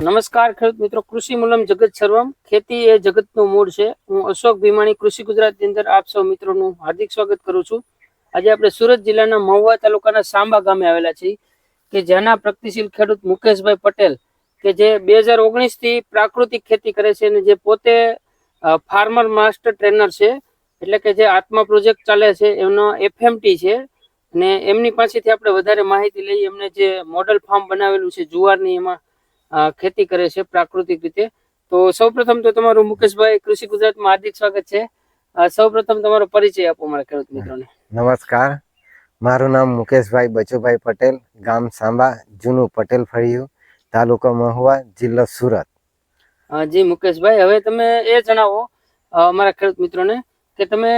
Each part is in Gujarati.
નમસ્કાર ખેડૂત મિત્રો, કૃષિ મૂલમ જગત સર્વમ. ખેતી એ જગતનું મૂળ છે. હું અશોક ભીમાણી, કૃષિ ગુજરાતની અંદર આપ સૌ મિત્રોનું હાર્દિક સ્વાગત કરું છું. આજે આપણે સુરત જિલ્લાના મહુવા તાલુકાના સાંબા ગામે આવેલા છીએ કે જેના પ્રગતિશીલ ખેડૂત મુકેશભાઈ પટેલ કે જે બે હજાર ઓગણીસથી પ્રાકૃતિક ખેતી કરે છે અને જે પોતે ફાર્મર માસ્ટર ટ્રેનર છે. એટલે કે જે આત્મા પ્રોજેક્ટ ચાલે છે, એમનો એફએમટી છે. અને એમની પાસેથી આપણે વધારે માહિતી લઈએ એમને જે મોડલ ફાર્મ બનાવેલું છે જુવારની એમાં ખેતી કરે છે પ્રાકૃતિક રીતે. તો સૌપ્રથમ તો તમારું મુકેશભાઈ કૃષિ ગુજરાતમાં હાર્દિક સ્વાગત છે. સૌપ્રથમ તમારો પરિચય આપો મારા ખેડૂત મિત્રોને. નમસ્કાર. મારું નામ મુકેશભાઈ બચુભાઈ પટેલ ગામ સાંબા જૂનું પટેલ ફળિયું તાલુકો મહુવા જિલ્લો સુરત. જી મુકેશભાઈ હવે તમે એ જણાવો અમારા ખેડૂત મિત્રોને કે તમે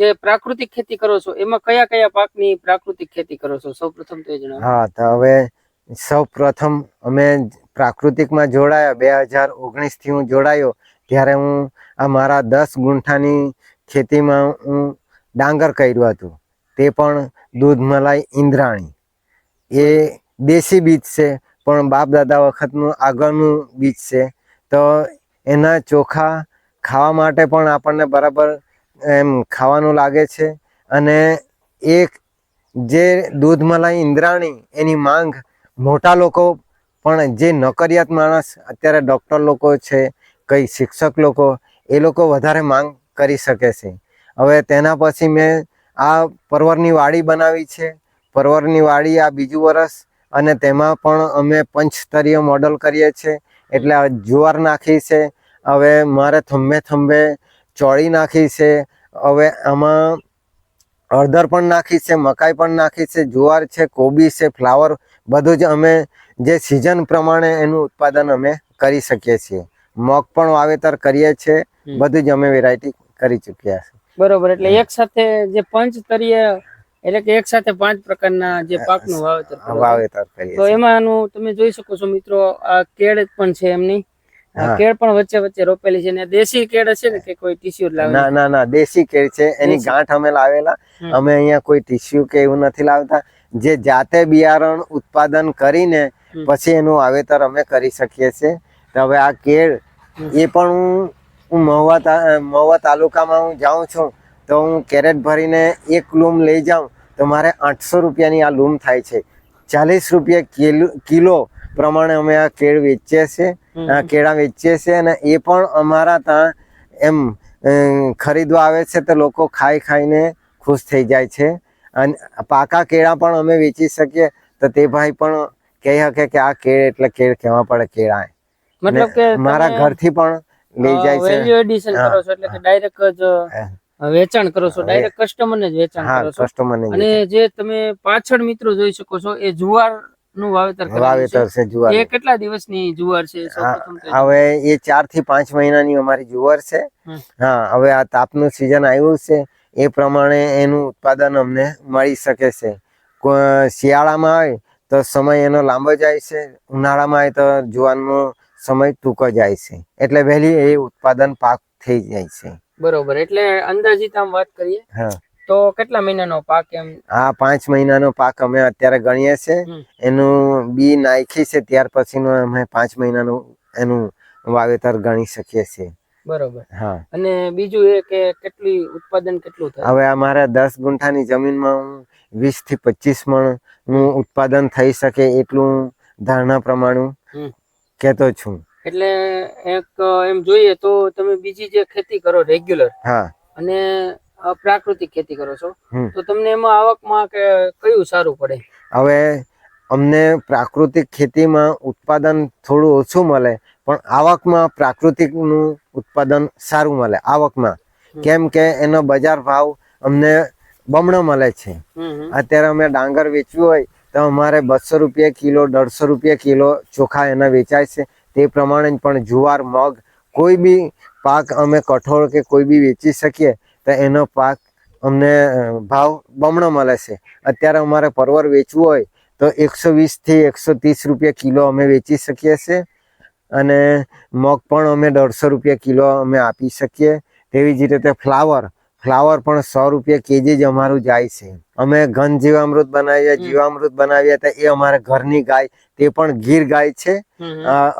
જે પ્રાકૃતિક ખેતી કરો છો એમાં કયા કયા પાકની પ્રાકૃતિક ખેતી કરો છો? સૌપ્રથમ તો એ જણાવો. હા તો હવે સૌપ્રથમ અમે પ્રાકૃતિકમાં જોડાયા, બે હજાર ઓગણીસથી હું જોડાયો, ત્યારે હું આ મારા દસ ગુંઠાની ખેતીમાં હું ડાંગર કર્યું હતું. તે પણ દૂધ મલાઈ ઇન્દ્રાણી. એ દેશી બીજ છે, પણ બાપ દાદા વખતનું આગળનું બીજ છે. તો એના ચોખા ખાવા માટે પણ આપણને બરાબર એમ ખાવાનું લાગે છે. અને એક જે દૂધ મલાઈ ઇન્દ્રાણી, એની માંગ મોટા લોકો પણ જે નોકરિયાત માણસ, અત્યારે ડૉક્ટર લોકો છે, કઈ શિક્ષક લોકો, એ લોકો વધારે માંગ કરી શકે છે. હવે તેના પછી મેં આ પરવરની વાડી બનાવી છે. પરવરની વાડી આ બીજું વરસ અને તેમાં પણ અમે પંચસ્તરીય મોડલ કરીએ છીએ. એટલે જુવાર નાખી છે. હવે મારે થંભે થંભે ચોળી નાખી છે. હવે આમાં હળદર પણ નાખી છે, મકાઈ પણ નાખી છે, જુવાર છે, કોબી છે, ફ્લાવર બધું જ અમે જે સિઝન પ્રમાણે એનું ઉત્પાદન અમે કરી શકીએ છીએ. મગ પણ વાવેતર કરીએ છીએ. બધું જ અમે વેરાયટી કરી ચૂક્યા છે. બરોબર એટલે એક સાથે જે પંચતરીય એટલે કે એક સાથે પાંચ પ્રકારના જે પાકનું વાવેતર વાવેતર કરીએ તો એમાંનું તમે જોઈ શકો છો મિત્રો આ કેળ પણ છે એમની. કેળ પણ વચ્ચે વચ્ચે રોપેલી છે ને દેશી કેળ છે ને કે કોઈ ટીસ્યુ ના લાવે ના ના દેશી કેળ છે. એની. ગાંઠ અમે લાવેલા. અમે અહીંયા કોઈ ટીસ્યુ કે એવું નથી લાવતા. જે જાતે બિયારણ ઉત્પાદન કરીને. પછી એનું વાવેતર અમે કરી શકીએ છીએ. તો હવે આ કેળ એ પણ હું હું મહુવા મહુવા તાલુકામાં હું જાઉં છું તો હું કેરેટ ભરીને એક લૂમ લઈ જાઉં તો મારે આઠસો રૂપિયાની આ લૂમ થાય છે. ચાલીસ રૂપિયા કિલો કિલો પ્રમાણે અમે આ કેળ વેચીએ છીએ આ કેળા વેચીએ છીએ અને એ પણ અમારા ત્યાં એમ ખરીદવા આવે છે તો લોકો ખાઈ ખાઈને ખુશ થઈ જાય છે. અને પાકા કેળા પણ અમે વેચી શકીએ તો તે ભાઈ પણ કહી શકે કે આ કેળ એટલે કેળ કેવા પડે કેળા મતલબ કે મારા મારા ઘરથી પણ લઈ જાય છે. વેલ્યુ એડિશન કરો છો એટલે કે ડાયરેક્ટ જ વેચાણ કરો છો ડાયરેક્ટ કસ્ટમર ને જ વેચાણ કરો છો. કસ્ટમરને અને જે તમે પાછળ મિત્રો જોઈ શકો છો એ જુવારનું વાવેતર વાવેતર છે. જુવાર એ કેટલા દિવસની જુવાર છે હવે એ ચારથી પાંચ મહિનાની અમારી જુવાર છે. હા હવે આ તાપનું સિઝન આવ્યું છે. એ પ્રમાણે એનું ઉત્પાદન અમને મળી શકે છે. શિયાળામાં હોય તો સમય એનો લાંબો જાય છે ઉનાળામાં એ તો જુવાનનો સમય ટૂંકો જાય છે. એટલે વહેલી એ ઉત્પાદન પાક થઈ જાય છે. બરોબર એટલે અંદાજિત આમ વાત કરીએ હા. તો કેટલા મહિનાનો પાક એમ? હા પાંચ મહિનાનો પાક અમે અત્યારે ગણીએ છીએ એનું બી નાખી છે ત્યાર પછીનો અમે પાંચ મહિનાનું એનું વાવેતર ગણી શકીએ છીએ. બરોબર. હા. અને બીજું એ કે કેટલી ઉત્પાદન કેટલું થાય? હવે અમારે દસ ગુંઠાની જમીનમાં હું વીસથી પચીસ મણનું ઉત્પાદન થઈ શકે એટલું ધારણા પ્રમાણે કેતો છું. એટલે એક એમ જોઈએ તો તમે બીજી જે ખેતી કરો રેગ્યુલર હા. અને પ્રાકૃતિક ખેતી કરો છો. તો તમને એમાં આવકમાં કે કયું સારું પડે? હવે અમને પ્રાકૃતિક ખેતીમાં ઉત્પાદન થોડું ઓછું મળે પણ આવકમાં પ્રાકૃતિકનું ઉત્પાદન સારું મળે આવકમાં. કેમ કે એનો બજાર ભાવ અમને બમણો મળે છે. અત્યારે અમે ડાંગર વેચવું હોય તો અમારે બસો રૂપિયા કિલો દોઢસો રૂપિયા કિલો ચોખા એના વેચાય છે. તે પ્રમાણે પણ જુવાર મગ કોઈ બી પાક અમે કઠોળ કે કોઈ બી વેચી શકીએ તો એનો પાક અમને ભાવ બમણો મળે છે. અત્યારે અમારે પરવર વેચવું હોય તો એકસો વીસથી એકસો ત્રીસ રૂપિયા કિલો અમે વેચી શકીએ છીએ અને મગ પણ અમે દોઢસો રૂપિયા કિલો અમે આપી શકીએ. તેવી જ રીતે ફ્લાવર ફ્લાવર પણ સો રૂપિયા કેજી જ અમારું જાય છે. અમે ઘન જીવામૃત બનાવીએ. જીવામૃત બનાવીએ તો એ અમારે ઘરની ગાય તે પણ ગીર ગાય છે.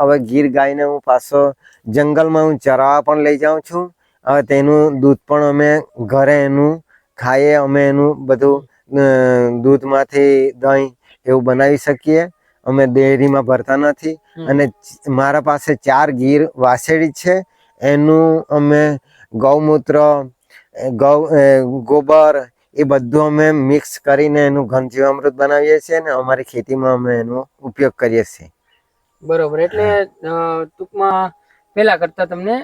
હવે ગીર ગાયને હું પાછો જંગલમાં હું ચરાવવા પણ લઈ જાઉં છું. હવે તેનું દૂધ પણ અમે ઘરે એનું ખાઈએ અમે એનું બધું દૂધમાંથી દહીં એવું બનાવી શકીએ. અમે ડેરીમાં ભરતા નથી. અને મારા પાસે ચાર ગીર વાસેડી છે. એનું અમે ગૌમૂત્ર ગૌ ગોબર એ બધું અમે મિક્સ કરીને એનું ઘન જીવામૃત બનાવીએ છીએ અને અમારી ખેતીમાં અમે એનો ઉપયોગ કરીએ છીએ. બરોબર. એટલે ટૂંકમાં પેલા કરતા તમને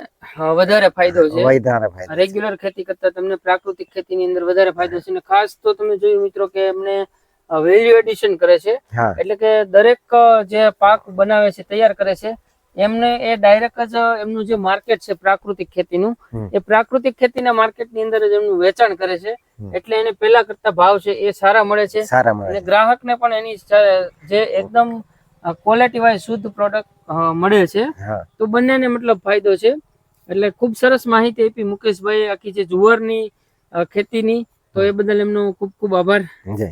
વધારે ફાયદો છે. વધારે ફાયદો રેગ્યુલર ખેતી કરતા તમને પ્રાકૃતિક ખેતીની અંદર વધારે ફાયદો છે. અને ખાસ તો તમે જોયું મિત્રો કે એમને વેલ્યુ એડિશન કરે છે. એટલે કે દરેક જે પાક બનાવે છે તૈયાર કરે છે એમને એ ડાયરેક્ટ જ એમનું જે માર્કેટ છે પ્રાકૃતિક ખેતીનું. એ પ્રાકૃતિક ખેતીના માર્કેટની અંદર જ એમનું વેચાણ કરે છે. એટલે એને પેલા કરતા ભાવ છે એ સારા મળે છે. અને ગ્રાહકને પણ એની જે એકદમ ક્વોલિટી વાઇઝ શુદ્ધ પ્રોડક્ટ મળે છે. તો બંનેને મતલબ ફાયદો છે. એટલે ખૂબ સરસ માહિતી આપી મુકેશભાઈ આખી જે જુવારની ખેતીની તો એ બદલ એમનો ખૂબ ખૂબ આભાર. જય.